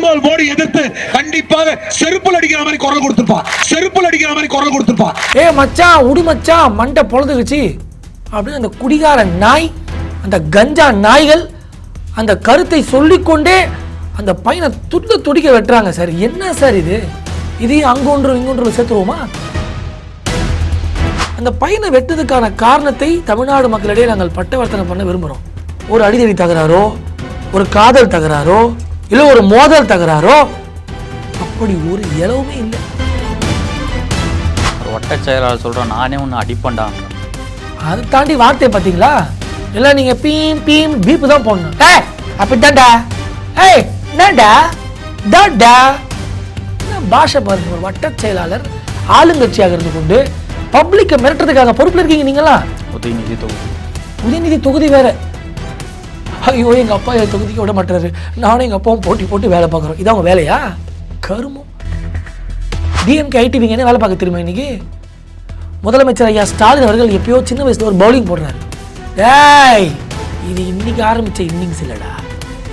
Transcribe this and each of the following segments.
பிரதமர் மோடி எதிர்த்து கண்டிப்பாக செருப்புல அடிக்கிற மாதிரி குரல் கொடுத்துருப்பா செருப்புல அடிக்கிற மாதிரி குரல் கொடுத்துருப்பா ஏ மச்சான் உடு மச்சான் மண்டை பொழுதுக்குச்சு அப்படின்னு அந்த குடிகார நாய் அந்த கஞ்சா நாய்கள் அந்த கருத்தை சொல்லிக்கொண்டே அந்த பையனை துள்ள துடிக்க வெட்டுறாங்க சார். என்ன சார் இது? இதையும் அங்கொன்று இங்கொன்று சேர்த்துருவோமா? அந்த பையனை வெட்டதுக்கான காரணத்தை தமிழ்நாடு மக்களிடையே நாங்கள் பட்டவர்த்தனை பண்ண விரும்புகிறோம் ஒரு அடிதடி தகராறோ ஒரு காதல் தகராறோ இல்லை ஒரு மோதல் தகராறோ? அப்படி ஒரு இலவுமே இல்லை. ஒரு வட்ட செயலாளர் சொல்கிறோம் நானே ஒன்று அடிப்பண்டான் அதை தாண்டி வார்த்தை பார்த்தீங்களா? இல்லை நீங்க பீம் பீம் பீப்பு தான் போடணும். ஏ அப்படித்தான்டா ஏய் என்னடா டாடா என்ன பாஷை பாருங்க ஒரு வட்ட செயலாளர் ஆளுங்கட்சியாக இருந்து கொண்டு பப்ளிக்கை மிரட்டுறதுக்காக பொறுப்பில் இருக்கீங்க நீங்களா உதயநிதி தொகுதி. உதயநிதி தொகுதி வேற. ஐயோ எங்க அப்பா என் தொகுதிக்கு விட மாட்டாரு. நானும் எங்க அப்பாவும் போட்டி போட்டு வேலை பார்க்குறோம். இதான் உங்க வேலையா? கருமம். டிஎம்கே ஐடிவிங்க என்ன வேலை பார்க்க தெரியுமா இன்னைக்கு? முதலமைச்சர் ஐயா ஸ்டாலின் அவர்கள் எப்பயோ சின்ன வயசுல ஒரு பவுலிங் போடுறாரு. டேய் இது இன்னைக்கு ஆரம்பிச்ச இன்னிங்ஸ் இல்லடா.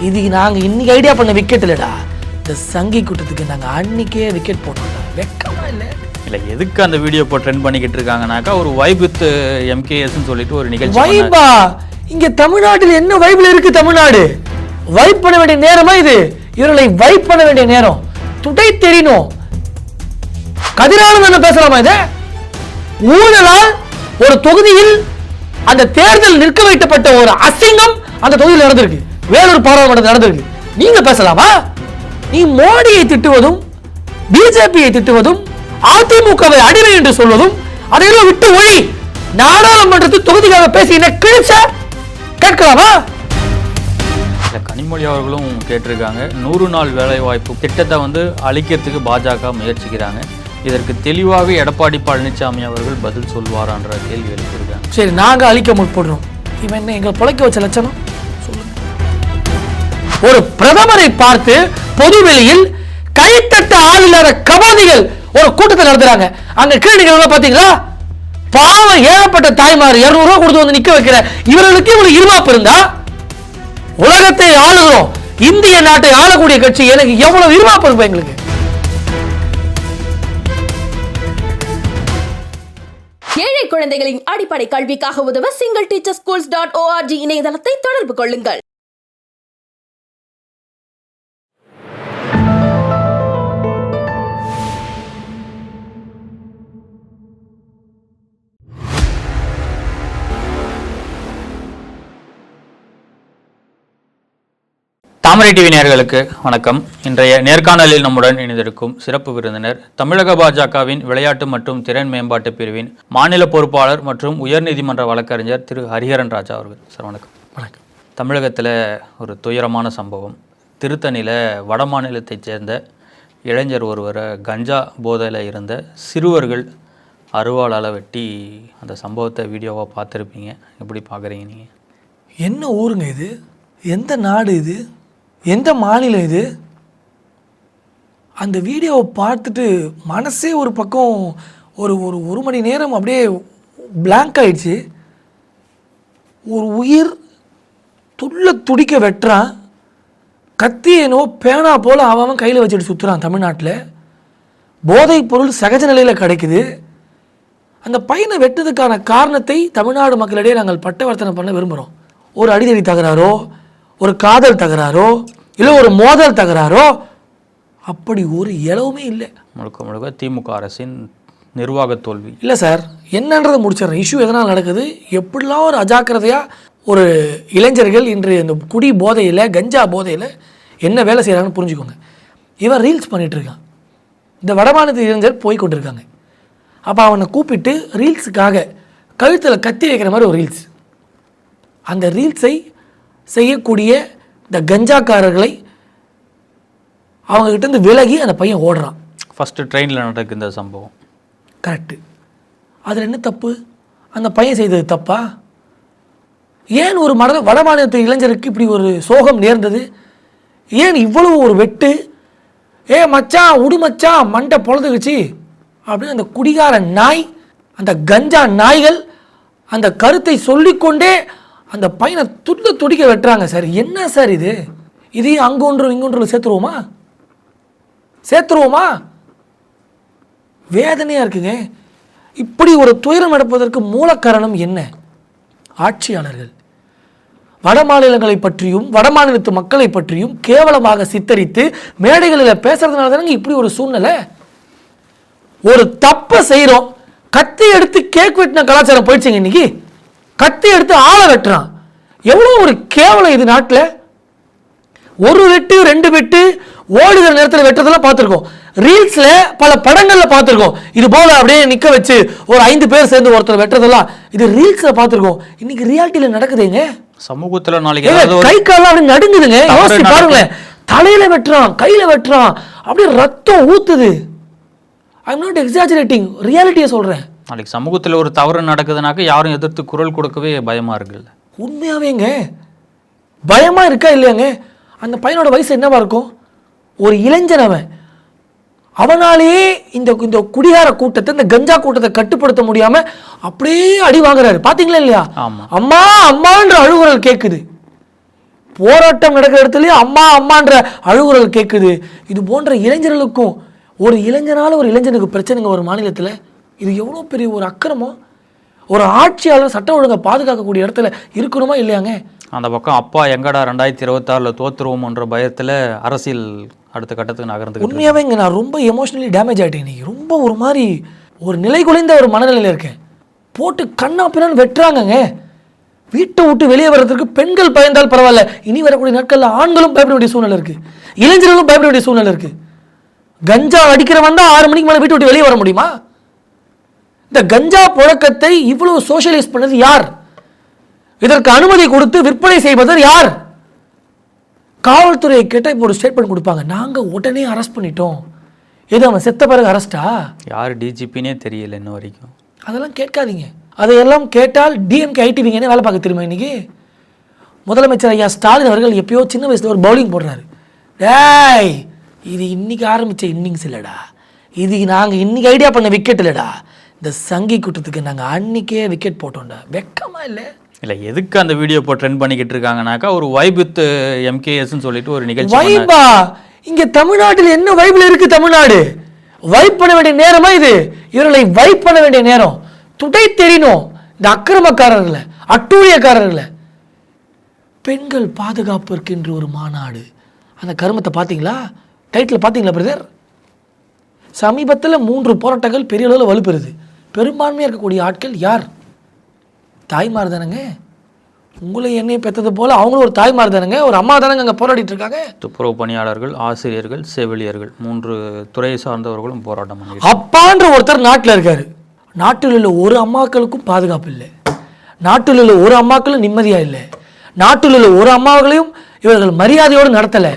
இது நாங்க இன்னைக்கு ஐடியா பண்ண விக்கெட் இல்லடா. இந்த சங்கி கூட்டத்துக்கு நாங்க அன்னைக்கே விக்கெட் போட்டோம்டா. வெக்கமா இல்லை? இல்லை எதுக்கு அந்த வீடியோ இப்போ ட்ரெண்ட் பண்ணிக்கிட்டு இருக்காங்கனாக்கா ஒரு வைப் வித் எம்கேஎஸ்ன்னு சொல்லிட்டு ஒரு நிகழ்ச்சி. வைபா இங்க தமிழ்நாட்டில் என்ன வைபிள் இருக்கு தமிழ்நாடு? வைப் பண்ண வேண்டிய நேரமா இது? இவர்களை வைப் பண்ண வேண்டிய நேரம். துடை தெரியணும். கதிரானந்தன் பேசலாமா இது? ஊழலால் ஒரு தொகுதியில் அந்த தேர்தல் நிற்க வைக்கப்பட்ட ஒரு அசிங்கம் அந்த தொகுதியில் நடந்திருக்கு. வேலூர் பாராளுமன்றத்தில் நடந்திருக்கு. நீங்க பேசலாமா? நீ மோடியை திட்டுவதும் பிஜேபியை திட்டுவதும் அதிமுகவை அடிமை என்று சொல்வதும் அதையெல்லாம் விட்டு ஒழி நாடாளுமன்றத்தில் தொகுதிக்காக பேசி என்ன கிழிச்ச கேட்கலாமா? கனிமொழி அவர்களும் கேட்டிருக்காங்க. நூறு நாள் வேலை வாய்ப்பு திட்டத்தை வந்து அழிக்கிறதுக்கு பாஜக முயற்சிக்கிறாங்க. இதற்கு தெளிவாக எடப்பாடி பழனிசாமி அவர்கள் பதில் சொல்வாரான்ற கேள்வி எழுப்பியிருக்காங்க. சரி நாங்க அழிக்க முற்படுறோம். இவன் என்ன எங்களை பிழைக்க வச்ச லட்சணம்? சொல்லுங்க. ஒரு பிரதமரை பார்த்து பொதுவெளியில் கைத்தட்ட ஆள் இல்லாத கவாதிகள் ஒரு கூட்டத்தை நடத்துறாங்க. அங்க கீழே நிக்கிறவங்க பாத்தீங்களா? பாவம் ஏழப்பட்ட தாய்மார் இருநூறு ரூபா கொடுத்து வந்து நிக்க வைக்கிற இவர்களுக்கு இவ்வளவு இருமாப்பு இருந்தா? உலகத்தை ஆளுகிறோம். இந்திய நாட்டை ஆளக்கூடிய கட்சி எனக்கு எவ்வளவு இருமாப்பு இருக்கும் எங்களுக்கு? ஏழை குழந்தைகளின் அடிப்படை கல்விக்காக உதவ single teacher schools dot org இணையதளத்தை தொடர்பு கொள்ளுங்கள். தாமரை டிவி நேயர்களுக்கு வணக்கம். இன்றைய நேர்காணலில் நம்முடன் இணைந்திருக்கும் சிறப்பு விருந்தினர் தமிழக பாஜகவின் விளையாட்டு மற்றும் திறன் மேம்பாட்டு பிரிவின் மாநில பொறுப்பாளர் மற்றும் உயர்நீதிமன்ற வழக்கறிஞர் திரு ஹரிஹரன் ராஜா அவர்கள். சார் வணக்கம். வணக்கம். தமிழகத்தில் ஒரு துயரமான சம்பவம். திருத்தணியில் வட மாநிலத்தைச் சேர்ந்த இளைஞர் ஒருவரை கஞ்சா போதையில் இருந்த சிறுவர்கள் அருவாளால் வெட்டி அந்த சம்பவத்தை வீடியோவாக பார்த்துருப்பீங்க. எப்படி பார்க்குறீங்க நீங்கள் என்ன ஊருங்க இது? எந்த நாடு இது? எந்த மாநிலம் இது? அந்த வீடியோவை பார்த்துட்டு மனசே ஒரு பக்கம் ஒரு ஒரு ஒரு மணி நேரம் அப்படியே பிளாங்க் ஆயிடுச்சு. ஒரு உயிர் துள்ள துடிக்க வெட்டுறான். கத்தி என்னவோ பேனா போல் அவன் அவன் கையில் வச்சுட்டு சுற்றுறான் தமிழ்நாட்டில். போதைப் பொருள் சகஜ நிலையில் கிடைக்குது. அந்த பையனை வெட்டதுக்கான காரணத்தை தமிழ்நாடு மக்களிடையே நாங்கள் பட்டவர்த்தனை பண்ண விரும்புகிறோம் ஒரு அடிதடி தகராறோ ஒரு காதல் தகராறோ இல்லை ஒரு மோதல் தகராறோ? அப்படி ஒரு இலவுமே இல்லை. முழுக்க முழுக்க திமுக அரசின் நிர்வாக தோல்வி. இல்லை சார் என்னன்றதை முடிச்சிடுறேன். இஷ்யூ எதனால் நடக்குது? எப்படிலாம் ஒரு அஜாக்கிரதையாக ஒரு இளைஞர்கள் இன்று இந்த குடி போதையில் கஞ்சா போதையில் என்ன வேலை செய்கிறாங்கன்னு புரிஞ்சுக்கோங்க. இவன் ரீல்ஸ் பண்ணிட்டு இருக்கான். இந்த வடமாநில இளைஞர் போய் கொண்டிருக்காங்க. அப்போ அவனை கூப்பிட்டு ரீல்ஸுக்காக கழுத்தில் கத்தி வைக்கிற மாதிரி ஒரு ரீல்ஸ். அந்த ரீல்ஸை செய்யக்கூடிய இந்த கஞ்சாக்காரர்களை அவங்ககிட்ட இருந்து விலகி அந்த பையன் ஓடுறான். ஃபஸ்ட்டு ட்ரெயினில் நடக்கு இந்த சம்பவம். கரெக்டு அதில் என்ன தப்பு? அந்த பையன் செய்தது தப்பா? ஏன் ஒரு மட வட மாநிலத்து இளைஞருக்கு இப்படி ஒரு சோகம் நேர்ந்தது? ஏன் இவ்வளவு ஒரு வெட்டு? ஏ மச்சான் உடு மச்சான் மண்டை பொழுதுக்குச்சு அப்படின்னு அந்த குடிகார நாய் அந்த கஞ்சா நாய்கள் அந்த கருத்தை சொல்லிக்கொண்டே அந்த பையனை துள்ள துடிக்க வெட்டுறாங்க சார். என்ன சார் இது? இதையும் அங்கொன்று இங்கொன்று சேர்த்துருவோமா? சேர்த்துருவோமா? வேதனையாக இருக்குங்க. இப்படி ஒரு துயரம் எடுப்பதற்கு மூல காரணம் என்ன? ஆட்சியாளர்கள். வட மாநிலங்களை பற்றியும் வட மாநிலத்து மக்களை பற்றியும் கேவலமாக சித்தரித்து மேடைகளில் பேசுறதுனால தானங்க இப்படி ஒரு சூழ்நிலை? ஒரு தப்பை செய்கிறோம் கத்தி எடுத்து கேக் வெட்டின கலாச்சாரம் போயிடுச்சுங்க இன்னைக்கு. கத்தி எடுத்து ஆளை வெட்டுறான். எவ்வளோ ஒரு கேவலம் இது நாட்டில்? ஒரு வெட்டு ரெண்டு வெட்டு ஓடுகிற நேரத்தில் வெட்டுறதெல்லாம் பார்த்துருக்கோம். ரீல்ஸில் பல படங்களில் பார்த்துருக்கோம். இது போல அப்படியே நிற்க வச்சு ஒரு ஐந்து பேர் சேர்ந்து ஒருத்தர் வெட்டுறதெல்லாம். இது ரீல்ஸில் பார்த்துருக்கோம். இன்னைக்கு ரியாலிட்டியில் நடக்குதுங்க. சமூகத்துல நாளைக்கு கை கால்லாம் அப்படி நடுங்குதுங்க. யோசிச்சு. பாருங்களேன். தலையில வெட்டுறான் கையில வெட்டுறான். அப்படியே ரத்தம் ஊத்துது. ஐ நாட் எக்ஸாஜரேட்டிங் ரியாலிட்டியை சொல்றேன். நாளைக்கு சமூகத்துல ஒரு தவறு நடக்குதுனாக்க யாரும் எதிர்த்து குரல் கொடுக்கவே பயமா இருக்குல்ல உண்மையாவேங்க. பயமா இருக்கா இல்லையாங்க? அந்த பையனோட வயசு என்னவா இருக்கும்? ஒரு இளைஞன் அவன். அவனாலேயே இந்த இந்த குடிகார கூட்டத்தை இந்த கஞ்சா கூட்டத்தை கட்டுப்படுத்த முடியாம அப்படியே அடி வாங்குறாரு. பாத்தீங்களா இல்லையா. அம்மா அம்மான்ற அழுகுரல் கேக்குது. போராட்டம் நடக்கிற இடத்துலயே அம்மா அம்மான்ற அழுகுரல் கேக்குது. இது போன்ற இளைஞர்களுக்கும் ஒரு இளைஞனால ஒரு இளைஞனுக்கு பிரச்சனைங்க ஒரு மாநிலத்துல? இது எவ்வளோ பெரிய ஒரு அக்கிரமம்? ஒரு ஆட்சியாளர் சட்ட ஒழுங்கை பாதுகாக்கக்கூடிய இடத்துல இருக்கணுமா இல்லையாங்க? அந்த பக்கம் அப்பா எங்கடா ரெண்டாயிரத்தி இருபத்தாறுல தோத்துருவோம்ன்ற பயத்துல அரசியல் அடுத்த கட்டத்துக்கு நகர்ந்துக்கிட்டு இருக்கு. உண்மையாவே இங்க நான் ரொம்ப எமோஷனலி டேமேஜ் ஆயிட்டேன் இன்னைக்கு. ரொம்ப ஒரு மாதிரி ஒரு நிலை குலைந்த ஒரு மனநிலையில் இருக்கேன். போட்டு கண்ணா பின்னான்னு வெட்டுறாங்கங்க. வீட்டை விட்டு வெளியே வர்றதுக்கு பெண்கள் பயந்தால் பரவாயில்ல. இனி வரக்கூடிய நாட்கள்ல ஆண்களும் பயப்பட வேண்டிய சூழ்நிலை இருக்கு. இளைஞர்களும் பயப்பட வேண்டிய சூழ்நிலை இருக்கு. கஞ்சா அடிக்கிறவன் தான் ஆறு மணிக்கு மேலே வீட்டை விட்டு வெளியே வர முடியுமா? இந்த கஞ்சா புழக்கத்தை இவ்வளவு சோஷியலைஸ் பண்ணது யார்? இதற்கு அனுமதி கொடுத்து விற்பனை செய்வதர் யார்? காவல்துறையை கேட்டால் இப்போ ஒரு ஸ்டேட்மெண்ட் கொடுப்பாங்க. நாங்கள் உடனே அரெஸ்ட் பண்ணிட்டோம். எது அவன் செத்த பிறகு அரெஸ்டா யார் டிஜிபினே தெரியல இன்ன வரைக்கும். அதெல்லாம் கேட்காதீங்க. அதையெல்லாம் கேட்டால் டிஎம்கே ஐடிவிங்கன்னு வேலை பார்க்க தெரியுமா இன்னைக்கு? முதலமைச்சர் ஐயா ஸ்டாலின் அவர்கள் எப்பயோ சின்ன வயசுல ஒரு பவுலிங் போடுறாரு. டேய் இது இன்னைக்கு ஆரம்பிச்ச இன்னிங்ஸ் இல்லைடா. இது நாங்கள் இன்னைக்கு ஐடியா பண்ண விக்கெட் இல்லைடா. இந்த சங்கி கூட்டத்துக்கு நாங்கள் அன்னைக்கே விக்கெட் போட்டோம்டா. வெக்கமா இல்லை? இல்ல எதுக்கு அந்த வீடியோ இப்போ ட்ரெண்ட் பண்ணிக்கிட்டு இருக்காங்கனாக்கா ஒரு வைப் வித் எம்கேஎஸ்ன்னு சொல்லிட்டு ஒரு நிகழ்ச்சி. வைபா இங்க தமிழ்நாட்டில் என்ன வைப்ல இருக்கு தமிழ்நாடு? வைப் பண்ண வேண்டிய நேரமா இது? இவர்களை வைப் பண்ண வேண்டிய நேரம். துடை தெரியணும். இந்த அக்கிரமக்காரர்களை அட்டூழியக்காரர்களை பெண்கள் பாதுகாப்பிற்கென்று ஒரு மாநாடு. அந்த கருமத்தை பார்த்தீங்களா? டைட்டில் பார்த்தீங்களா பிரதர் சமீபத்தில் மூன்று போராட்டங்கள் பெரிய அளவில் வலுப்பெறுது. பெரும்பான்மையாக இருக்கக்கூடிய ஆட்கள் யார்? தாய்மார் தானேங்க. உங்களை என்னைய பெற்றது போல அவங்களும் ஒரு தாய்மார் தானேங்க. ஒரு அம்மா தானேங்க அங்கே போராடிட்டு இருக்காங்க. துப்புரவு பணியாளர்கள் ஆசிரியர்கள் செவிலியர்கள் மூன்று துறையை சார்ந்தவர்களும் போராட்டம் அப்பான்ற ஒருத்தர் நாட்டில் இருக்காரு. நாட்டில் உள்ள ஒரு அம்மாக்களுக்கும் பாதுகாப்பு இல்லை. நாட்டில் உள்ள ஒரு அம்மாக்களும் நிம்மதியாக இல்லை. நாட்டில் உள்ள ஒரு அம்மாக்களையும் இவர்கள் மரியாதையோடு நடத்தலை.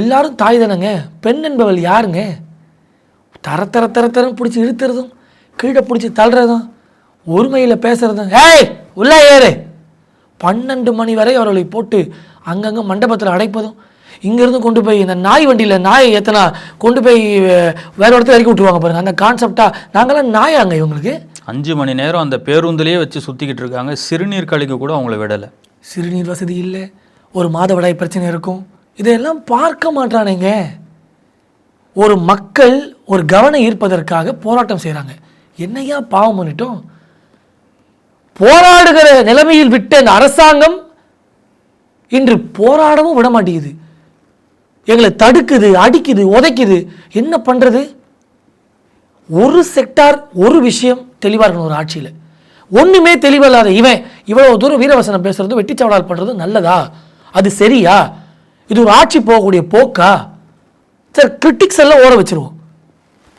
எல்லாரும் தாய் தானேங்க. பெண் என்பவள் யாருங்க? தர தர தர தரம் பிடிச்சி இழுத்துறதும் கீழே பிடிச்சி தள்ளுறதும் ஒருமையில் பேசுறதும் ஏய் உள்ளே ஏறு. பன்னெண்டு மணி வரை அவர்களை போட்டு அங்கங்கே மண்டபத்தில் அடைப்பதும் இங்கேருந்து கொண்டு போய் இந்த நாய் வண்டியில் நாயை ஏத்தனா கொண்டு போய் வேற இடத்துல இறக்கி விட்டுருவாங்க பாருங்க. அந்த கான்செப்டா நாங்களாம் நாயாங்க இவங்களுக்கு. அஞ்சு மணி நேரம் அந்த பேருந்துலயே வச்சு சுத்திக்கிட்டு இருக்காங்க. சிறுநீர் கழிக்க கூட அவங்கள விடலை. சிறுநீர் வசதி இல்லை. ஒரு மாதவிடாய் பிரச்சனை இருக்கும். இதையெல்லாம் பார்க்க மாட்டானுங்க ஒரு மக்கள் ஒரு கவனம் ஈர்ப்பதற்காக போராட்டம் செய்கிறாங்க என்னையா பாவம் பண்ணிட்டோம்? போராடுகிற நிலைமையில் விட்ட இந்த அரசாங்கம் இன்று போராடவும் விட மாட்டேங்குது. எங்களை தடுக்குது அடிக்குது உதைக்குது. என்ன பண்ணுறது ஒரு செக்டார் ஒரு விஷயம் தெளிவாக இருக்கணும் ஒரு ஆட்சியில். ஒன்றுமே தெளிவில்லாத இவன் இவ்வளோ தூரம் வீரவசனம் பேசுகிறது வெட்டிச்சவடால் பண்ணுறது நல்லதா? அது சரியா? இது ஒரு ஆட்சி போகக்கூடிய போக்கா? சார் கிரிட்டிக்ஸ் எல்லாம் ஓட வச்சிருவோம்.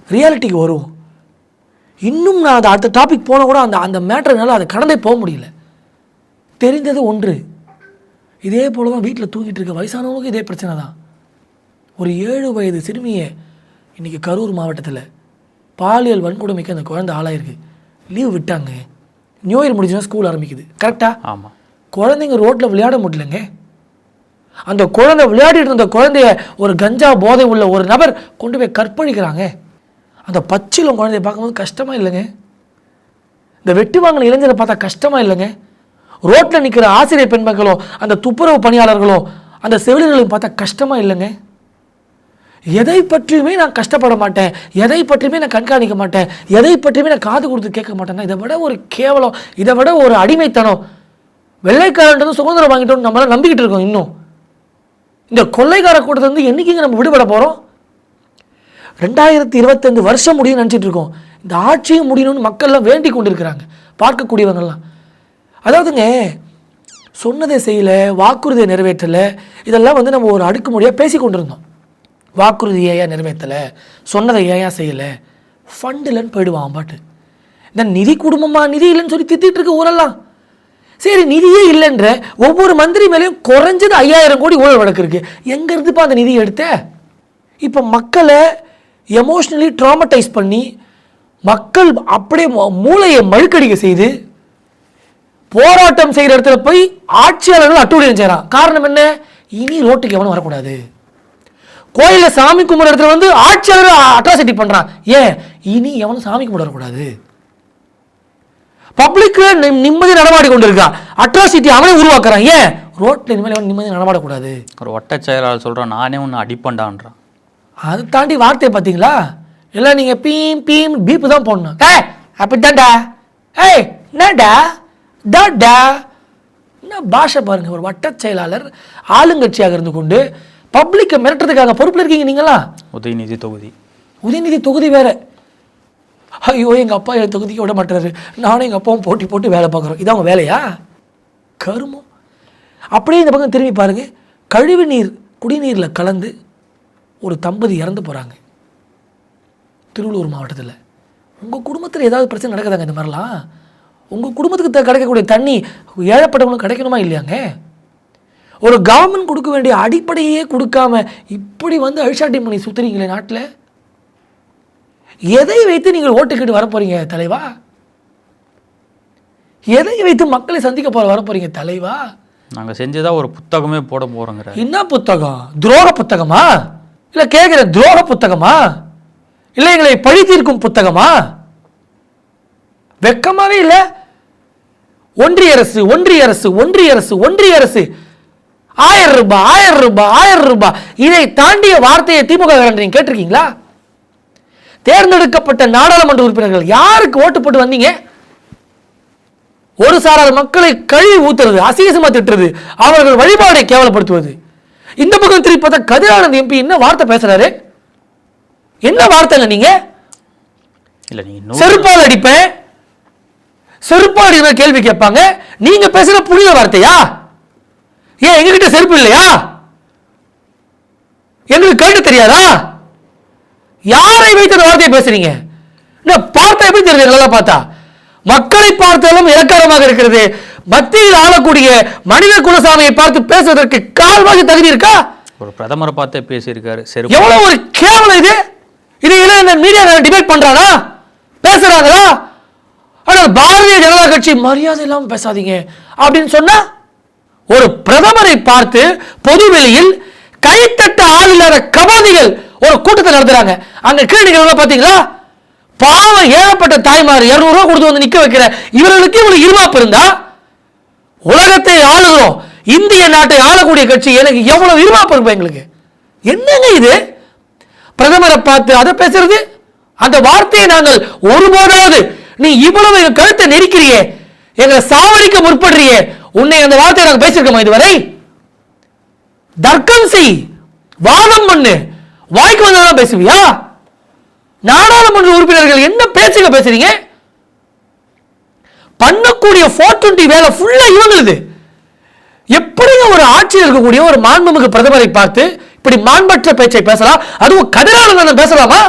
ரியாலிட்டிக்கு வருவோம். இன்னும் நான் அது அடுத்த டாபிக் போனால் கூட அந்த அந்த மேட்டர்னால அதை கடந்தே போக முடியல. தெரிந்தது ஒன்று. இதே போல தான் வீட்டில் தூங்கிட்டு இருக்க வயசானவங்களுக்கும் இதே பிரச்சனை தான். ஒரு ஏழு வயது சிறுமியை இன்னைக்கு கரூர் மாவட்டத்தில் பாலியல் வன்கொடுமைக்கு அந்த குழந்தை ஆளாயிருக்கு. லீவ் விட்டாங்க. நியூ இயர் முடிஞ்சுன்னா ஸ்கூல் ஆரம்பிக்குது. கரெக்டா ஆமா. குழந்தைங்க ரோட்டில் விளையாட முடியலங்க. அந்த குழந்தை விளையாடிட்டு இருந்த குழந்தைய ஒரு கஞ்சா போதை உள்ள ஒரு நபர் கொண்டு போய் கற்பழிக்கிறாங்க. அந்த பச்சிலும் குழந்தைய பார்க்கும்போது கஷ்டமாக இல்லைங்க? இந்த வெட்டு வாங்கின இளைஞரை பார்த்தா கஷ்டமாக இல்லைங்க? ரோட்டில் நிற்கிற ஆசிரியர் பெண்மக்களும் அந்த துப்புரவு பணியாளர்களோ அந்த செவிலியர்களையும் பார்த்தா கஷ்டமாக இல்லைங்க? எதை பற்றியுமே நான் கஷ்டப்பட மாட்டேன். எதை பற்றியுமே நான் கண்காணிக்க மாட்டேன். எதை பற்றியுமே நான் காது கொடுத்து கேட்க மாட்டேன்னா இதை விட ஒரு கேவலம் இதை விட ஒரு அடிமைத்தனம். வெள்ளைக்காரன்றது சுதந்திரம் வாங்கிட்டோம்னு நம்மளால நம்பிக்கிட்டு இருக்கோம் இன்னும். இந்த கொள்ளைக்கார கூட்டத்தை வந்து என்னைக்குங்க நம்ம விடுபட போகிறோம் ரெண்டாயிரத்தி இருபத்தஞ்சு வருஷம் முடியும்னு நினச்சிட்டு இருக்கோம். இந்த ஆட்சியும் முடியணும்னு மக்கள்லாம் வேண்டி கொண்டிருக்கிறாங்க. பார்க்கக்கூடியவங்கெல்லாம் அதாவதுங்க சொன்னதை செய்யலை வாக்குறுதியை நிறைவேற்றலை இதெல்லாம் வந்து நம்ம ஒரு அடுக்குமுறையாக பேசி கொண்டிருந்தோம். வாக்குறுதி ஏன் நிறைவேற்றலை? சொன்னதை ஏன் செய்யலை? ஃபண்ட் போயிடுவான் பாட்டு. இந்த நிதி குடும்பமா? நிதி இல்லைன்னு சொல்லி திட்டிருக்கு இருக்க ஊரெல்லாம். சரி நிதியே இல்லைன்ற ஒவ்வொரு மந்திரி மேலேயும் குறைஞ்சது ஐயாயிரம் கோடி ஊழல் வழக்கு இருக்குது எங்கேருந்துப்பா அந்த நிதியை எடுத்த? இப்போ மக்களை எமோஷ்னலி ட்ராமடைஸ் பண்ணி மக்கள் அப்படியே மூளையை மழுக்கடிக்க செய்து போராட்டம் செய்கிற இடத்துல போய் ஆட்சியாளர்கள் அட்டூழியம் செய்கிறான் காரணம் என்ன? இனி ரோட்டுக்கு எவனும் வரக்கூடாது. கோயிலில் சாமி கும்பிட்ற இடத்துல வந்து ஆட்சியாளர் அட்ராசிட்டி பண்ணுறான் ஏன்? இனி எவனும் சாமி கும்பிட வரக்கூடாது. பப்ளிக்ல நிம்மதி நடமாடி கொண்டு இருக்கா அட்ராசிட்டி அவனே உருவாக்குறான். ஏன்? ரோட்டில் இனிமேல் எவன் நிம்மதி நடமாடக்கூடாது. ஒரு ஒட்ட செயலாளர் சொல்கிறான் நானே ஒன்று அடிப்பண்டான்றான். அதை தாண்டி வார்த்தையை பார்த்தீங்களா? எல்லாம் நீங்கள் பீம் பீம் பீப்பு தான் போடணும். ஏ அப்படித்தான்டா? ஏய் என்னடா? டாடா என்ன பாஷை பாருங்க ஒரு வட்டச் செயலாளர் ஆளுங்கட்சியாக இருந்து கொண்டு பப்ளிக்கை மிரட்டுறதுக்காக பொறுப்பில் இருக்கீங்க நீங்களா உதயநிதி தொகுதி. உதயநிதி தொகுதி வேற. ஐயோ எங்கள் அப்பா என் தொகுதிக்கு விட மாட்டாரு நானும் எங்கள் அப்பாவும் போட்டி போட்டு வேலை பார்க்குறோம். இதான் அவங்க வேலையா? கருமம். அப்படியே இந்த பக்கம் திரும்பி பாருங்க. கழிவு நீர் குடிநீரில் கலந்து ஒரு தம்பதி இறந்து போகிறாங்க திருவள்ளூர் மாவட்டத்தில். உங்கள் குடும்பத்தில் ஏதாவது பிரச்சனை நடக்குதாங்க இந்த மாதிரிலாம்? உங்கள் குடும்பத்துக்கு த- கிடைக்கக்கூடிய தண்ணி ஏழைப்பட்டவங்களுக்கு கிடைக்கணுமா இல்லையாங்க? ஒரு கவர்மெண்ட் கொடுக்க வேண்டிய அடிப்படையே கொடுக்காம இப்படி வந்து அழிச்சாட்டி பண்ணி சுத்துறீங்களே நாட்டில்? எதை வைத்து நீங்கள் ஓட்டுக்கிட்டு வர போறீங்க தலைவா? எதை வைத்து மக்களை சந்திக்க போற வர போறீங்க தலைவா? நாங்கள் செஞ்சதா ஒரு புத்தகமே போட போகிறோங்கிற என்ன புத்தகம்? துரோக புத்தகமா? இல்லை கேட்குற துரோக புத்தகமா? இல்லை எங்களை பழி தீர்க்கும் புத்தகமா? வெக்கமாவே இல்லை. ஒன்றிய அரசு ஒன்றிய அரசு ஒன்றிய அரசு ஒன்றிய அரசு. ஆயிரம் ரூபாய் ஆயிரம் ரூபாய் ஆயிரம் ரூபாய் இதை தாண்டிய வார்த்தையை திமுக நீங்க கேட்டிருக்கீங்களா? தேர்ந்தெடுக்கப்பட்ட நாடாளுமன்ற உறுப்பினர்கள் யாருக்கு ஓட்டு போட்டு வந்தீங்க? ஒரு சாரார் மக்களை கழுவி ஊத்துறது அசிங்கசமா திட்டுறது அவர்கள் வழிபாடை கேவலப்படுத்துவது. இந்த பக்கம் திருப்பி பார்த்தா கதிரானந்த் எம்பி என்ன வார்த்தை பேசுறாரு? என்ன வார்த்தைங்க நீங்க? செருப்பால் அடிப்பேன். செருப்பால் அடிக்கிற கேள்வி கேட்பாங்க. நீங்க பேசுற புனித வார்த்தையா? ஏன் எங்ககிட்ட செருப்பு இல்லையா? எங்களுக்கு கேட்டு தெரியாதா? யாரை வைத்து அந்த வார்த்தையை பேசுறீங்க? என்ன பார்த்தா எப்படி தெரியுது? நல்லா பார்த்தா. மக்களை பார்த்தாலும் இலக்காரமாக இருக்கிறது. மத்தியில் ஆளக்கூடிய மனித குலசாமியை பார்த்து பேசுவதற்கு கால்வாசி தகுதி இருக்கா? ஒரு பிரதமரை பார்த்தே பேசியிருக்காரு. செருப்பு எவ்வளவு ஒரு கேவலம் இது? இது எல்லாம் இந்த மீடியா டிபேட் பண்றானா பேசுறாங்களா? ஆனால் பாரதிய ஜனதா கட்சி மரியாதை இல்லாம பேசாதீங்க. அப்படின்னு சொன்னா ஒரு பிரதமரை பார்த்து பொதுவெளியில் கைத்தட்ட ஆள் இல்லாத கபாதிகள் ஒரு கூட்டத்தை நடத்துறாங்க. அங்க கீழ் நிகழ்வுல பாத்தீங்களா பாவம் ஏழப்பட்ட தாய்மார் இருநூறு ரூபாய் கொடுத்து வந்து நிக்க வைக்கிற இவர்களுக்கு இவ்வளவு இருமாப்பு இருந்தா? உலகத்தை ஆளுகிறோம். இந்திய நாட்டை ஆளக்கூடிய கட்சி எனக்கு எவ்வளவு இருமாப்பு இருக்கும் எங்களுக்கு? என்னங்க இது? பிரதமரை பார்த்து அதை பேசுறது? அந்த வார்த்தையை நாங்கள் ஒருபோதாவது நீ இவ்வளவு எங்க கழுத்தை நெரிக்கிறியே எங்களை சாவடிக்க முற்படுறியே உன்னை அந்த வார்த்தையை நாங்கள் பேசியிருக்கோமா இதுவரை? தர்க்கம் செய் வாதம் பண்ணு வாய்க்கு வந்ததான் பேசுவியா? நாடாளுமன்ற உறுப்பினர்கள் என்ன பேச்சுங்க பேசுறீங்க? பண்ணக்கூடிய ஃபோர் டுவெண்ட்டி வேலை ஃபுல்லாக இவங்களுது. எப்படிங்க ஒரு ஆட்சியில் இருக்கக்கூடிய ஒரு மாண்புமிகு பிரதமரை பார்த்து இப்படி மாண்பற்ற பேச்சை பேசலாம்? அதுவும் கதிரானந்தன் பேசலாமா?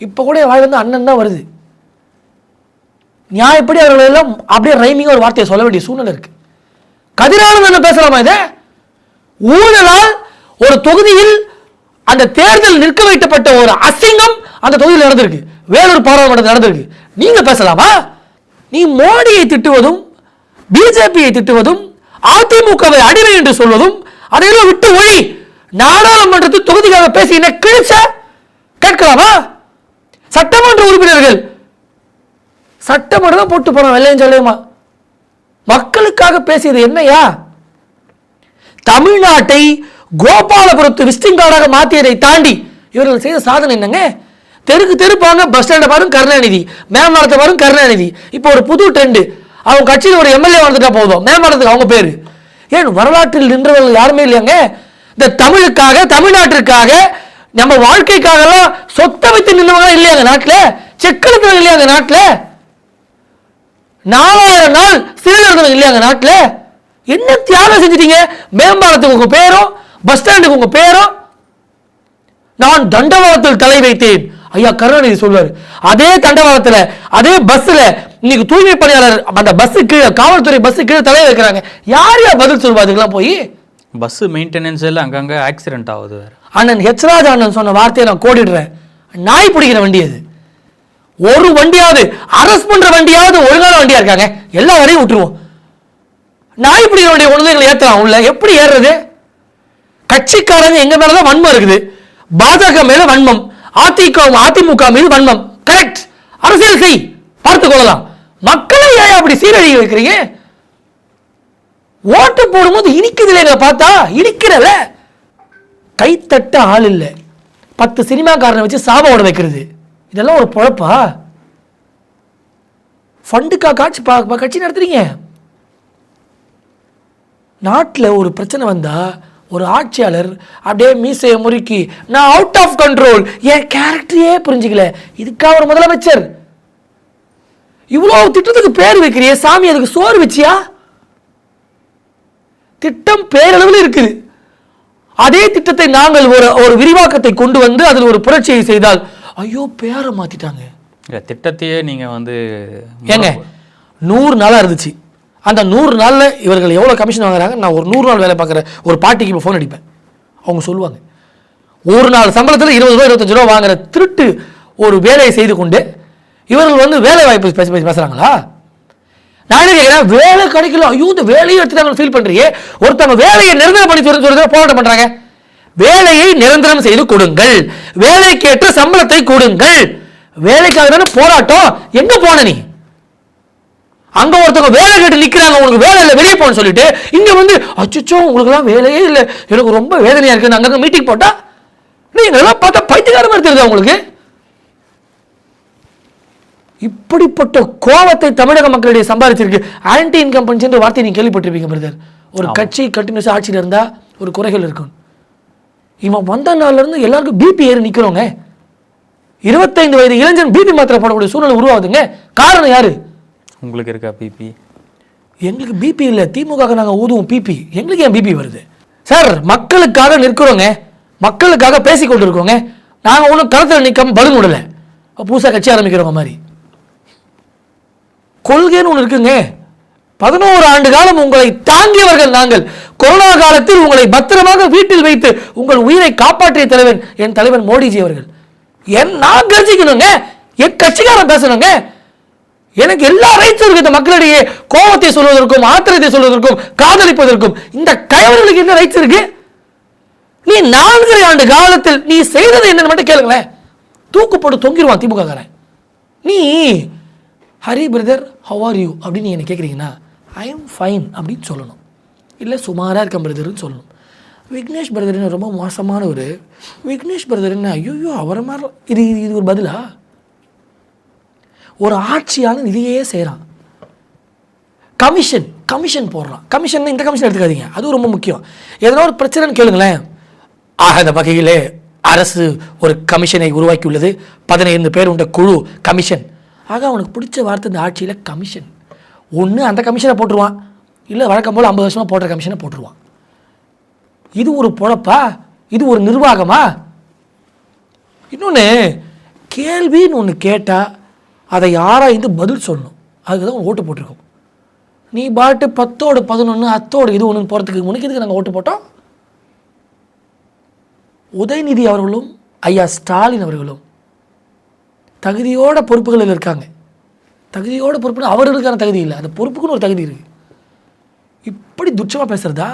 இப்போ கூட என் வாய் வந்து அண்ணன் தான் வருது. நியாயப்படி அவர்கள் எல்லாம் அப்படியே ரைமிங்காக ஒரு வார்த்தையை சொல்ல வேண்டிய சூழ்நிலை இருக்கு. கதிரானந்தன் பேசலாமா இதை? ஊழலால் ஒரு தொகுதியில் அந்த தேர்தல் நிற்க வைக்கப்பட்ட ஒரு அசிங்கம் அந்த தொகுதியில் நடந்திருக்கு. வேலூர் பாராளுமன்றத்தில் நடந்திருக்கு. நீங்க பேசலாமா? நீ மோடியை திட்டுவதும் பிஜேபியை திட்டுவதும் அதிமுகவை அடிமை என்று சொல்வதும் அதையெல்லாம் விட்டு ஒழி நாடாளுமன்றத்தில் தொகுதிக்காக பேசி என்ன கிழிச்ச? கேட்கலாமா? சட்டமன்ற உறுப்பினர்கள். சட்டமன்றம் தான் போட்டு போறோம் இல்லைன்னு சொல்லுமா மக்களுக்காக பேசியது என்னையா? தமிழ்நாட்டை கோபாலபுரத்து விஸ்டிங் கார்டாக மாற்றியதை தாண்டி இவர்கள் செய்த சாதனை என்னங்க? தெருக்கு தெருப்பாங்க பஸ் ஸ்டாண்டை பாருங்க கருணாநிதி. மேம்பாலத்தை பாருங்க கருணாநிதி. இப்போ ஒரு புது ட்ரெண்டு அவங்க கட்சியில் ஒரு எம்எல்ஏ வந்துட்டா போதும். மேம்பாலத்துக்கு அவங்க பேர். ஏன் வரலாற்றில் நின்றவர்கள் யாருமே இல்லையாங்க? இந்த தமிழுக்காக தமிழ்நாட்டிற்காக நம்ம வாழ்க்கைக்காகலாம் சொத்தை வைத்து நின்றவங்களாம் இல்லையாங்க நாட்டில்? செக்கெழுத்தவங்க இல்லையாங்க நாட்டில்? நாலாயிரம் நாள் சிறையில் இருந்தவங்க இல்லையாங்க நாட்டில்? என்ன தியாகம் செஞ்சிட்டீங்க? மேம்பாலத்துக்கு உங்க பேரும் பஸ் ஸ்டாண்டுக்கு உங்க பேரும். நான் தண்டவாளத்தில் தலை வைத்தேன். ஐயா கருணாநிதி சொல்வார் அதே தண்டவாளத்துல அதே பஸ்ல இன்னைக்கு தூய்மை பணியாளர் அந்த பஸ் கீழே காவல்துறை பஸ் கீழே தலை வைக்கிறாங்க. யார் யார் பதில் சொல்வா அதுக்கெல்லாம் போய்? பஸ்ஸு மெயின்டெனன்ஸ் எல்லாம் அங்கங்கே ஆக்சிடென்ட் ஆகுது வேறு. அண்ணன் ஹெச்ராஜ் அண்ணன் சொன்ன வார்த்தையை நான் கோடிடுறேன். நாய் பிடிக்கிற வண்டி அது. ஒரு வண்டியாவது அரஸ்ட் பண்ற வண்டியாவது ஒழுங்கான வண்டியா இருக்காங்க. எல்லா வரையும் விட்டுருவோம். நாய் பிடிக்கிற வண்டியை கொண்டு எங்களை ஏத்தலாம். உள்ள எப்படி ஏறுறது? கட்சிக்காரங்க எங்க மேலதான் வன்மம் இருக்குது. பாஜக மேல வன்மம். அதிக அதிமுக மீது வன்மம். கரெக்ட் அரசியல் செய். பார்த்து கொள்ளலாம். மக்களை ஏன் அப்படி சீரழிய வைக்கிறீங்க? ஓட்டு போடும்போது இனிக்குது எங்களை பார்த்தா? இனிக்கிறல. கைத்தட்ட ஆள் இல்லை. பத்து சினிமாக்காரனை வச்சு சாப ஓட வைக்கிறது. இதெல்லாம் ஒரு பொழப்பா? ஃபண்டுக்கா காட்சி பா- கட்சி நடத்துறீங்க? நாட்டில் ஒரு பிரச்சனை வந்தால் ஒரு ஆட்சியாளர் அப்படியே மீசையை முறுக்கி நான் அவுட் ஆஃப் கண்ட்ரோல் என் கேரக்டரையே புரிஞ்சுக்கல. இதுக்கா ஒரு முதலமைச்சர். இவ்வளோ திட்டத்துக்கு பேர் வைக்கிறியே சாமி அதுக்கு சோறு வச்சியா? திட்டம் பேரளவில் இருக்குது. அதே திட்டத்தை நாங்கள் ஒரு ஒரு விரிவாக்கத்தை கொண்டு வந்து அதில் ஒரு புரட்சியை செய்தால் ஐயோ பேரை மாத்திட்டாங்க. இல்லை திட்டத்தையே நீங்கள் வந்து ஏங்க நூறு நாளா இருந்துச்சு. அந்த நூறு நாளில் இவர்கள் எவ்வளோ கமிஷன் வாங்குறாங்க? நான் ஒரு நூறு நாள் வேலை பார்க்குற ஒரு பாட்டிக்கு இப்போ ஃபோன் அடிப்பேன். அவங்க சொல்லுவாங்க. ஒரு நாள் சம்பளத்தில் இருபது ரூபா இருபத்தஞ்சு ரூபா வாங்குற திருட்டு ஒரு வேலையை செய்து கொண்டு இவர்கள் வந்து வேலை வாய்ப்பு பேச பேசி பேசுகிறாங்களா நானே கேட்குறேன் வேலை கிடைக்கல. ஐயோ இந்த வேலையை எடுத்துட்டாங்க ஃபீல் பண்ணுறியே ஒருத்தவங்க வேலையை நிரந்தரம் பண்ணி சொல்லி சொல்லி போராட்டம் பண்ணுறாங்க வேலையை நிரந்தரம் செய்து கொடுங்கள். வேலைக்கேற்ற சம்பளத்தை கொடுங்கள். வேலைக்காக தானே போராட்டம். எங்கே போன நீ? அங்க ஒருத்தவங்க வேலை கேட்டு நிக்கிறாங்க உனக்கு வேலை இல்லை வெளியே போன்னு சொல்லிட்டு இங்க வந்து அச்சோ உங்களுக்குலாம் வேலையே இல்லை. எனக்கு ரொம்ப வேதனையா இருக்கு அங்கங்க மீட்டிங் போட்டா நீங்க எல்லாம் பார்த்தா பைத்தியக்கார மாதிரி தெரியுதா உங்களுக்கு? இப்படிப்பட்ட கோபத்தை தமிழக மக்களிடையே சம்பாதிச்சிருக்கு. ஆன்டி இன்கம் என்ற வார்த்தை நீங்க கேள்விப்பட்டிருப்பீங்க பிரதர் ஒரு கட்சி கண்டினியூஸ் ஆட்சியில் இருந்தா ஒரு குறைகள் இருக்கும். இவன் வந்த நாள்ல இருந்து எல்லாருக்கும் பிபி ஏறி நிக்கிறோங்க. இருபத்தைந்து வயது இளைஞன் பிபி மாத்திரை போடக்கூடிய சூழ்நிலை உருவாகுதுங்க. காரணம் யாரு? உங்களுக்கு இருக்கா பிபி எங்களுக்கு பிபி இல்லை. திமுக நாங்கள் ஊதுவோம் பிபி எங்களுக்கு ஏன் பிபி வருது? சார் மக்களுக்காக நிற்கிறோங்க. மக்களுக்காக பேசி கொண்டு இருக்கோங்க நாங்கள் ஒன்றும் களத்தில் நிற்காம பலன் விடலை. புதுசாக கட்சி ஆரம்பிக்கிறவங்க மாதிரி. கொள்கைன்னு ஒன்று இருக்குங்க. பதினோரு ஆண்டு காலம் உங்களை தாங்கியவர்கள் நாங்கள். கொரோனா காலத்தில் உங்களை பத்திரமாக வீட்டில் வைத்து உங்கள் உயிரை காப்பாற்றிய தலைவன் என் தலைவன் மோடிஜி அவர்கள். என் நான் கட்சிக்கணுங்க என் கட்சிக்காரன் பேசணுங்க. எனக்கு எல்லா ரைட்ஸும் இருக்கு இந்த மக்களிடையே கோபத்தை சொல்வதற்கும் ஆத்திரத்தை சொல்வதற்கும் காதலிப்பதற்கும். இந்த கயவர்களுக்கு என்ன ரைட்ஸ் இருக்கு? நீ நான்கரை ஆண்டு காலத்தில் நீ செய்தது என்னன்னு மட்டும் கேளுங்களேன். தூக்கு போட்டு தொங்கிடுவான் திமுக காரன் நீ Hari brother how are you அப்படின்னு நீ என்ன கேட்குறீங்கன்னா ஐ எம் ஃபைன் அப்படின்னு சொல்லணும். இல்லை சுமாராக இருக்க பிரதர்னு சொல்லணும். விக்னேஷ் பிரதர்னு ரொம்ப மோசமான ஒரு விக்னேஷ் பிரதர்னு ஐயோ அவரை மாதிரி இது இது இது ஒரு பதிலாக ஒரு ஆட்சியாளன் இதையே செய்கிறான் கமிஷன் கமிஷன் போடுறான். கமிஷன் இந்த கமிஷன் எடுத்துக்காதீங்க. அதுவும் ரொம்ப முக்கியம். எதனா ஒரு பிரச்சனைன்னு கேளுங்களேன். ஆக இந்த வகையிலே அரசு ஒரு கமிஷனை உருவாக்கியுள்ளது. பதினைந்து பேர் உண்ட குழு கமிஷன். ஆக அவனுக்கு பிடிச்ச வார்த்தை இந்த ஆட்சியில் கமிஷன். ஒன்று அந்த கமிஷனை போட்டுருவான். இல்லை வழக்கம் போல் ஐம்பது வருஷமாக போடுற கமிஷனை போட்டுருவான். இது ஒரு பொழப்பா? இது ஒரு நிர்வாகமா? இன்னொன்று கேள்வின்னு ஒன்று கேட்டால் அதை ஆராய்ந்து பதில் சொல்லணும். அதுக்கு தான் ஓட்டு போட்டிருக்கோம். நீ பாட்டு பத்தோடு பதினொன்று அத்தோடு இது ஒன்று போகிறதுக்கு முன்னுக்கு இதுக்கு நாங்கள் ஓட்டு போட்டோம்? உதயநிதி அவர்களும் ஐயா ஸ்டாலின் அவர்களும் தகுதியோட பொறுப்புகளில் இருக்காங்க. தகுதியோட பொறுப்புன்னு அவர்களுக்கான தகுதி இல்லை. அந்த பொறுப்புக்குன்னு ஒரு தகுதி இருக்குது இப்படி துச்சமாக பேசுகிறதா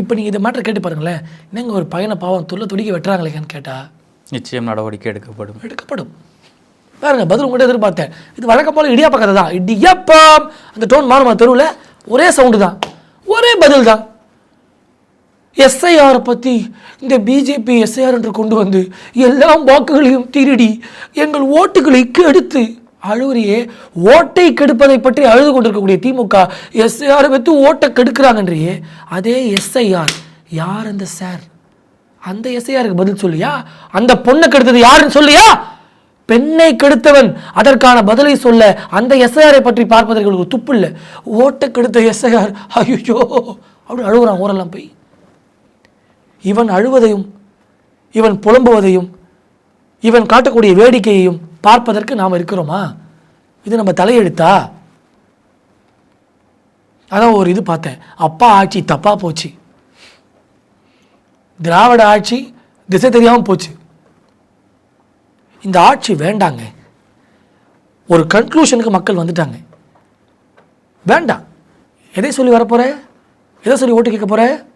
இப்போ நீங்கள் இதை மேட்டர் கேட்டு பாருங்களேன். என்னங்க ஒரு பையனை பாவம் துள்ள துடிக்க வெட்டுறாங்களேன்னு கேட்டால் நிச்சயம் நடவடிக்கை எடுக்கப்படும். எடுக்கப்படும். பாருங்க பதில் உங்கள்கிட்ட எதிர்பார்த்தேன். இது வழக்கம் போல இடியாப்ப கதை தான். இடியாப்பம் அந்த டோன் மாறுமா தெருவில் ஒரே சவுண்டு தான். ஒரே பதில் தான். எஸ்ஐஆரை பற்றி இந்த பிஜேபி எஸ்ஐஆர் என்று கொண்டு வந்து எல்லா வாக்குகளையும் திருடி எங்கள் ஓட்டுகளை கெடுத்து அழுவுறியே ஓட்டை கெடுப்பதை பற்றி அழுது கொண்டிருக்கக்கூடிய திமுக எஸ்ஐஆரை வைத்து ஓட்டை கெடுக்கிறாங்கன்றியே. அதே எஸ்ஐஆர் யார் அந்த சார் அந்த எஸ்ஐஆருக்கு பதில் சொல்லியா? அந்த பொண்ணை கெடுத்தது யாருன்னு சொல்லியா? பெண்ணை கெடுத்தவன். அதற்கான பதிலை சொல்ல அந்த எஸ்ஐஆரை பற்றி பார்ப்பதற்கு ஒரு துப்பு இல்லை. ஓட்டை கெடுத்த எஸ்ஐஆர் ஐயோ அப்படி அழுகுறான் ஊரெல்லாம் போய். இவன் அழுவதையும் இவன் புலம்புவதையும் இவன் காட்டக்கூடிய வேடிக்கையையும் பார்ப்பதற்கு நாம் இருக்கிறோமா? இது நம்ம தலையெழுத்தா? அதான் ஒரு இது பார்த்தேன். அப்பா ஆட்சி தப்பாக போச்சு. திராவிட ஆட்சி திசை தெரியாமல் போச்சு. இந்த ஆட்சி வேண்டாங்க. ஒரு கன்க்ளூஷனுக்கு மக்கள் வந்துட்டாங்க. வேண்டாம். எதை சொல்லி வரப்போற? எதை சொல்லி ஓட்டு கேட்க போற?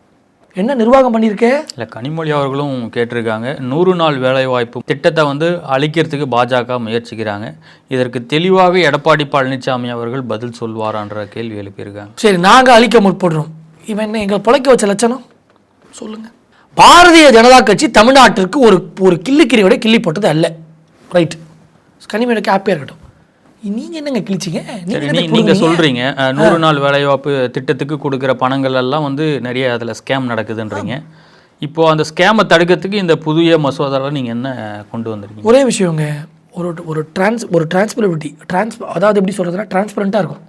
என்ன நிர்வாகம் பண்ணியிருக்க? இல்லை கனிமொழி அவர்களும் கேட்டிருக்காங்க. நூறு நாள் வேலைவாய்ப்பு திட்டத்தை வந்து அழிக்கிறதுக்கு பாஜக முயற்சிக்கிறாங்க. இதற்கு தெளிவாக எடப்பாடி பழனிசாமி அவர்கள் பதில் சொல்வாரான்ற கேள்வி எழுப்பியிருக்காங்க. சரி நாங்கள் அழிக்க முற்படுறோம். இவன் என்ன எங்களை பிழைக்க வச்ச லட்சணம்? சொல்லுங்க. பாரதிய ஜனதா கட்சி தமிழ்நாட்டிற்கு ஒரு ஒரு கிள்ளிக்கிரியோட கிள்ளி போட்டது அல்ல. ரைட் கனிமொழிக்கு ஹாப்பியாக இருக்கட்டும். நீங்கள் என்னங்க கிழிச்சிங்க? நீங்கள்? சொல்கிறீங்க நூறு நாள் வேலைவாய்ப்பு திட்டத்துக்கு கொடுக்குற பணங்கள் எல்லாம் வந்து நிறைய அதில் ஸ்கேம் நடக்குதுன்றீங்க. இப்போ அந்த ஸ்கேமை தடுக்கிறதுக்கு இந்த புதிய மசோதாவில் நீங்கள் என்ன கொண்டு வந்திருக்கீங்க? ஒரே விஷயங்க ஒரு ஒரு டிரான்ஸ் ஒரு டிரான்ஸ்பிரபிலிட்டி டிரான்ஸ் அதாவது எப்படி சொல்கிறதுனா டிரான்ஸ்பரண்ட்டாக இருக்கும்.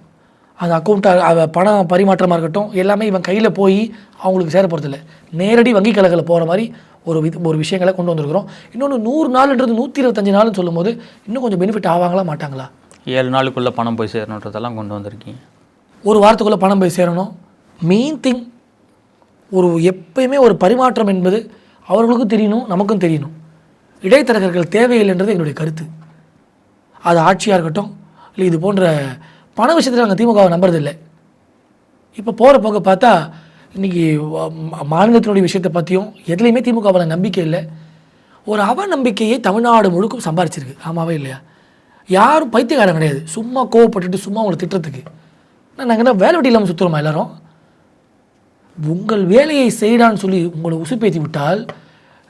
அது அக்கௌண்ட்டாக பணம் பரிமாற்றமாக இருக்கட்டும் எல்லாமே இவன் கையில் போய் அவங்களுக்கு சேர போகிறதில்ல நேரடி வங்கி கணக்கில் போகிற மாதிரி ஒரு வித ஒரு விஷயங்களை கொண்டு வந்திருக்கிறோம். இன்னொன்று நூறு நாள்ன்றது நூற்றி இருபத்தஞ்சு நாள்னு சொல்லும்போது இன்னும் கொஞ்சம் பெனிஃபிட் ஆவாங்களா மாட்டாங்களா? ஏழு நாளுக்குள்ளே பணம் போய் சேரணுன்றதெல்லாம் கொண்டு வந்திருக்கீங்க. ஒரு வாரத்துக்குள்ளே பணம் போய் சேரணும். மெயின் திங் ஒரு எப்பயுமே ஒரு பரிமாற்றம் என்பது அவர்களுக்கும் தெரியணும் நமக்கும் தெரியணும். இடைத்தரகர்கள் தேவையில்லைன்றது எங்களுடைய கருத்து. அது ஆட்சியாக இருக்கட்டும் இல்லை இது போன்ற பண விஷயத்தில் நாங்கள் திமுகவை நம்புறதில்லை. இப்போ போகிற போக பார்த்தா இன்றைக்கி மாநிலத்தினுடைய விஷயத்தை பற்றியும் எதுலேயுமே திமுகவில் நம்பிக்கை இல்லை. ஒரு அவநம்பிக்கையை தமிழ்நாடு முழுக்கும் சம்பாரிச்சிருக்கு. ஆமாவே இல்லையா? யாரும் பைத்தியக்காரன் கிடையாது. சும்மா கோவப்பட்டுட்டு சும்மா உங்களை திட்டுறதுக்கு. நாங்கள் என்ன வேலை வெட்டி இல்லாமல் சுற்றுறோமா எல்லாரும்? உங்கள் வேலையை செய்யடான்னு சொல்லி உங்களை உசுப்பேற்றி விட்டால்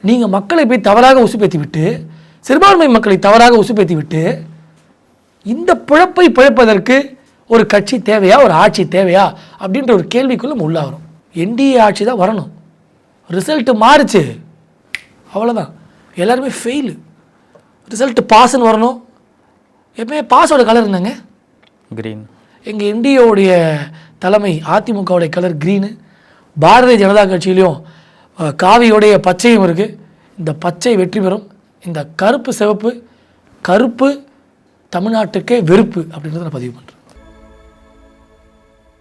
நீங்கள் மக்களை போய் தவறாக உசுப்பேற்றி விட்டு சிறுபான்மை மக்களை தவறாக உசுப்பேற்றி விட்டு இந்த பிழப்பை பிழைப்பதற்கு ஒரு கட்சி தேவையா? ஒரு ஆட்சி தேவையா? அப்படின்ற ஒரு கேள்விக்குள்ள நம்ம உள்ளாகிறோம் என்டிஏ ஆட்சி தான் வரணும். ரிசல்ட்டு மாறுச்சு. அவ்வளோதான் எல்லாருமே ஃபெயிலு ரிசல்ட் பாஸ்ன்னு வரணும். எப்பவுமே பாஸோட கலர் என்னங்க? கிரீன் எங்கள் என்டிஏவுடைய தலைமை அதிமுகவுடைய கலர் க்ரீனு பாரதிய ஜனதா கட்சியிலையும் காவியோடைய பச்சையும் இருக்குது இந்த பச்சை வெற்றி பெறும். இந்த கருப்பு சிவப்பு கருப்பு தமிழ்நாட்டுக்கே வெறுப்பு அப்படின்றத நான் பதிவு பண்ணுறேன்